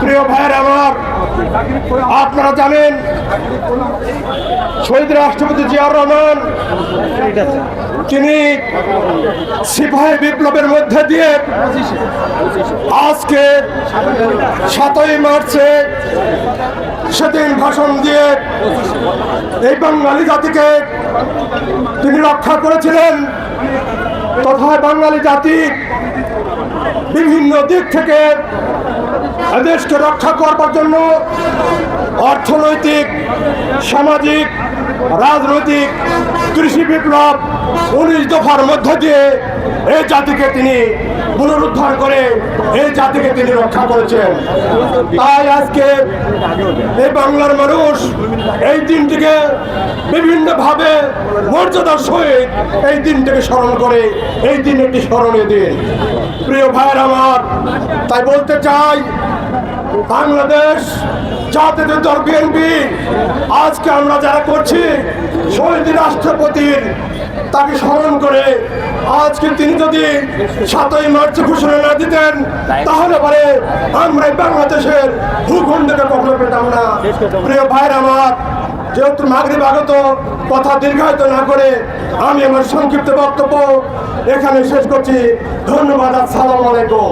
প্রিয় ভাইয়ের আমার, আপনারা জানেন, শহীদ রাষ্ট্রপতি জিয়াউর রহমান, তিনি সিপাহী বিপ্লবের মধ্যে দিয়ে আজকে সাতই মার্চে সেদিন ভাষণ দিয়ে এই বাঙালি জাতিকে তিনি রক্ষা করেছিলেন। তথা বাঙালি জাতি বিভিন্ন দিক থেকে দেশকে রক্ষা করবার জন্য অর্থনৈতিক, সামাজিক, রাজনৈতিক, কৃষি বিপ্লব উনিশ দফার মধ্য দিয়ে এই জাতিকে তিনি পুনরুদ্ধার করে এই জাতিকে তিনি রক্ষা করেছেন। তাই আজকে এই বাংলার মানুষ এই দিনটিকে বিভিন্নভাবে মর্যাদার সহিত এই দিনটিকে স্মরণ করে, এই দিন একটি স্মরণীয় দিন। প্রিয় ভাইয়ের আমার, তাই বলতে চাই বাংলাদেশ জাতীয় দল বিএনপি, আজকে আমরা যারা করছি, শহীদ রাষ্ট্রপতির তাকে স্মরণ করে আজকে তিনি যদি সাতই মার্চ ঘোষণা না দিতেন, তাহলে পরে আমরা বাংলাদেশের ভূখণ্ডকে কখনো পেতাম না। প্রিয় ভাইয়ের আমার, যেহেতু নাগরিক আগত কথা দীর্ঘায়িত না করে আমি আমার সংক্ষিপ্ত বক্তব্য এখানে শেষ করছি। ধন্যবাদ, আসসালামু আলাইকুম।